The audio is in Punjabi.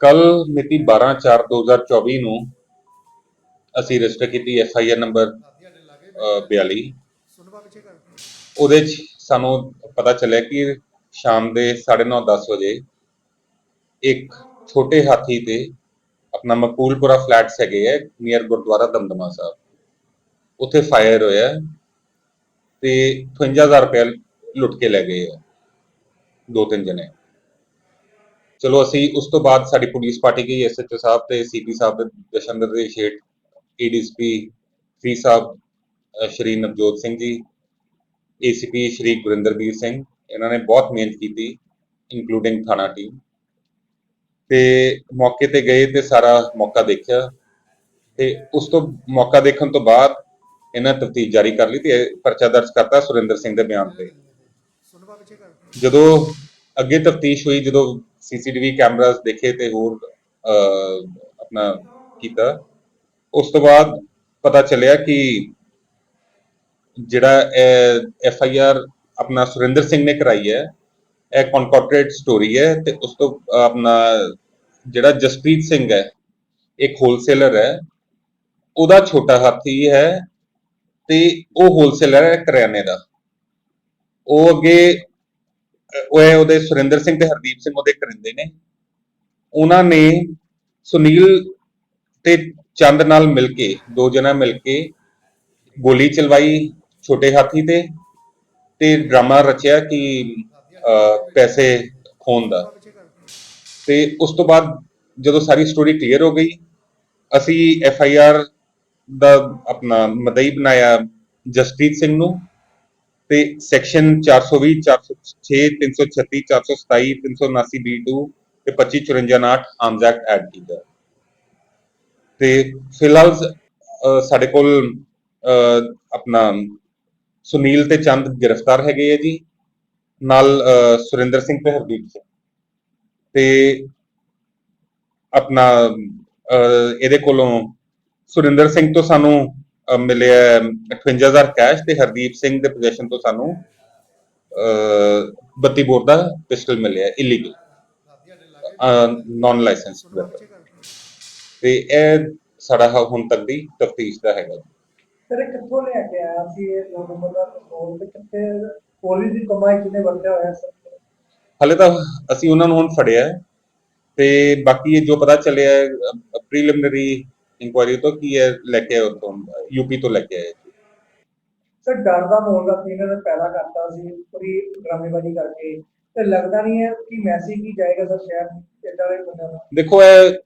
ਕੱਲ ਮਿਤੀ 12/4/2024 ਨੂੰ ਅਸੀਂ ਰਜਿਸਟਰ ਕੀਤੀ ਐਫ ਆਈ ਆਰ ਨੰਬਰ 42 ਉਹਦੇ 'ਚ ਸਾਨੂੰ ਪਤਾ ਚੱਲਿਆ ਕਿ ਸ਼ਾਮ ਦੇ 9:30 10 ਵਜੇ ਇੱਕ ਛੋਟੇ ਹਾਥੀ ਤੇ ਆਪਣਾ ਮਕੂਲਪੁਰਾ ਫਲੈਟਸ ਹੈਗੇ ਹੈ ਨੀਅਰ ਗੁਰਦੁਆਰਾ ਦਮਦਮਾ ਸਾਹਿਬ। ਉੱਥੇ ਫਾਇਰ ਹੋਇਆ ਤੇ 58000 ਰੁਪਏ ਲੁੱਟ ਕੇ ਲੈ ਗਏ ਆ, ਦੋ ਤਿੰਨ ਜਣੇ। ਚਲੋ ਅਸੀਂ ਉਸ ਤੋਂ ਬਾਅਦ ਸਾਡੀ ਪੁਲਿਸ ਪਾਰਟੀ ਗਈ ਐਸਐਚਓ ਸਾਹਿਬ ਤੇ ਸੀਪੀ ਸਾਹਿਬ ਦੇ ਦਰਸ਼ਨ ਦੇ ਸ਼ੇਟ ਏਡੀਐਸਪੀ ਫੀ ਸਾਹਿਬ ਸ਼੍ਰੀ ਨਵਜੋਤ ਸਿੰਘ ਜੀ ਏਸੀਪੀ ਸ਼੍ਰੀ ਗੁਰਿੰਦਰਬੀਰ ਸਿੰਘ, ਇਹਨਾਂ ਨੇ ਬਹੁਤ ਮਿਹਨਤ ਕੀਤੀ ਇਨਕਲੂਡਿੰਗ ਥਾਣਾ ਟੀਮ ਤੇ ਮੌਕੇ ਤੇ ਗਏ ਤੇ ਸਾਰਾ ਮੌਕਾ ਦੇਖਿਆ। ਤੇ ਉਸ ਤੋਂ ਮੌਕਾ ਦੇਖਣ ਤੋਂ ਬਾਅਦ ਇਹਨਾਂ ਤਫਤੀਸ਼ ਜਾਰੀ ਕਰ ਲਈ ਤੇ ਪਰਚਾ ਦਰਜ ਕਰਤਾ ਸੁਰਿੰਦਰ ਸਿੰਘ ਦੇ ਬਿਆਨ ਤੇ। ਜਦੋਂ ਅੱਗੇ ਤਫਤੀਸ਼ ਹੋਈ, ਜਦੋਂ ਸੀਸੀਟੀਵੀ ਕੈਮਰਾਸ ਦੇਖੇ ਤੇ ਹੋਰ ਆਪਣਾ ਕੀਤਾ। ਉਸ ਤੋਂ ਬਾਅਦ ਪਤਾ ਚੱਲਿਆ ਕਿ ਜਿਹੜਾ ਐਫ ਆਈ ਆਰ ਆਪਣਾ ਸੁਰਿੰਦਰ ਸਿੰਘ ਨੇ ਕਰਾਈ ਹੈ, ਇਹ ਕਨਕੋਰਪੋਰੇਟ ਸਟੋਰੀ ਹੈ ਤੇ ਉਸ ਤੋਂ, ਆਪਣਾ ਜਿਹੜਾ ਜਸਪ੍ਰੀਤ ਸਿੰਘ ਹੈ, ਇੱਕ ਹੋਲਸੇਲਰ ਹੈ, ਉਹਦਾ ਛੋਟਾ ਹਾਥੀ ਹੈ ਤੇ ਉਹ ਹੋਲਸੇਲਰ ਹੈ ਕਰਿਆਨੇ ਦਾ। ਉਹ ਅੱਗੇ ਉਹ ਉਹਦੇ ਸੁਰਿੰਦਰ ਸਿੰਘ ਤੇ ਹਰਦੀਪ ਸਿੰਘ ਉਹਦੇ ਕਰਿੰਦੇ ਨੇ। ਉਹਨਾਂ ਨੇ ਸੁਨੀਲ ਤੇ ਚੰਦ ਨਾਲ ਮਿਲ ਕੇ, ਦੋ ਜਣਾ ਮਿਲ ਕੇ ਗੋਲੀ ਚਲਵਾਈ ਛੋਟੇ ਹਾਥੀ ਤੇ ਤੇ ਡਰਾਮਾ ਰਚਿਆ ਕਿ ਪੈਸੇ ਖੋਣ ਦਾ। ਤੇ ਉਸ ਤੋਂ ਬਾਅਦ ਜਦੋਂ ਸਾਰੀ ਸਟੋਰੀ ਕਲੀਅਰ ਹੋ ਗਈ, ਅਸੀਂ ਐਫ ਆਈ ਆਰ ਦਾ ਆਪਣਾ ਮਦਈ ਬਣਾਇਆ ਜਸਪ੍ਰੀਤ ਸਿੰਘ ਨੂੰ। ਤੇ ਸੈਕਸ਼ਨ 420 406 336 427 379 B2 ਤੇ 2554 ਆਰਮਸ ਐਕਟ ਐਡ ਕੀਤਾ। ਤੇ ਫਿਲਹਾਲ ਅਹ, ਸਾਡੇ ਕੋਲ ਆਪਣਾ ਸੁਨੀਲ ਤੇ ਚੰਦ ਗ੍ਰਿਫਤਾਰ ਹੈਗੇ ਆ ਜੀ। ਨਾਲ ਸੁਰਿੰਦਰ ਸਿੰਘ ਤੇ ਹਰਦੀਪ ਸਿੰਘ। ਤੇ ਆਪਣਾ ਅਹ, ਇਹਦੇ ਕੋਲੋਂ ਸੁਰਿੰਦਰ ਸਿੰਘ ਤੋਂ ਸਾਨੂੰ ਮਿਲਿਆ 58000 ਕੈਸ਼ ਤੇ ਹਰਦੀਪ ਸਿੰਘ ਦੇ ਪੋਜੀਸ਼ਨ ਤੋਂ ਸਾਨੂੰ ਅਹ, 32 ਬੋਰ ਦਾ ਪਿਸਟਲ ਮਿਲਿਆ ਇਲੀਗਲ ਨਾਨ ਲਾਇਸੈਂਸ ਤੇ ਇਹ ਸਾਡਾ ਹੁਣ ਤੱਕ ਦੀ ਤਫਤੀਸ਼ ਦਾ ਹੈਗਾ। ਸਰ ਕਿੱਥੋਂ ਲੈ ਕੇ ਆਇਆ ਸੀ? ਇਹ ਨੰਬਰ ਦਾ ਪਿਸਤੌਲ ਤੇ ਕਿੱਥੇ ਪੁਲਿਸ ਦੀ ਕਮਾਈ ਕਿਨੇ ਵਰਤਿਆ ਹੋਇਆ ਸਰ? ਹਲੇ ਤਾਂ ਅਸੀਂ ਉਹਨਾਂ ਨੂੰ ਹੁਣ ਫੜਿਆ ਤੇ ਬਾਕੀ ਇਹ ਜੋ ਪਤਾ ਚੱਲਿਆ ਪ੍ਰੀਲਿਮਿਨਰੀ ਇਨਕੁਆਇਰੀ ਤੋਂ ਕੀ ਹੈ ਲੈ ਕੇ ਆਏ ਉੱਥੋਂ? ਯੂਪੀ ਤੋਂ ਲੈ ਕੇ ਆਏ ਸਰ ਡਰ ਦਾ ਮਾਹੌਲ ਦਾ ਇਹਨਾਂ ਨੇ ਪੈਦਾ ਕਰਤਾ ਸੀ ਪੂਰੀ ਡਰਾਮੇਬਾਜ਼ੀ ਕਰਕੇ। ਤੇ ਲੱਗਦਾ ਨਹੀਂ ਹੈ ਕਿ ਮੈਸੇਜ ਕੀ ਜਾਏਗਾ ਸਰ ਸ਼ਹਿਰ ਇਦਾਂ ਦੇ ਬੰਦਿਆਂ ਦਾ। ਦੇਖੋ ਇਹ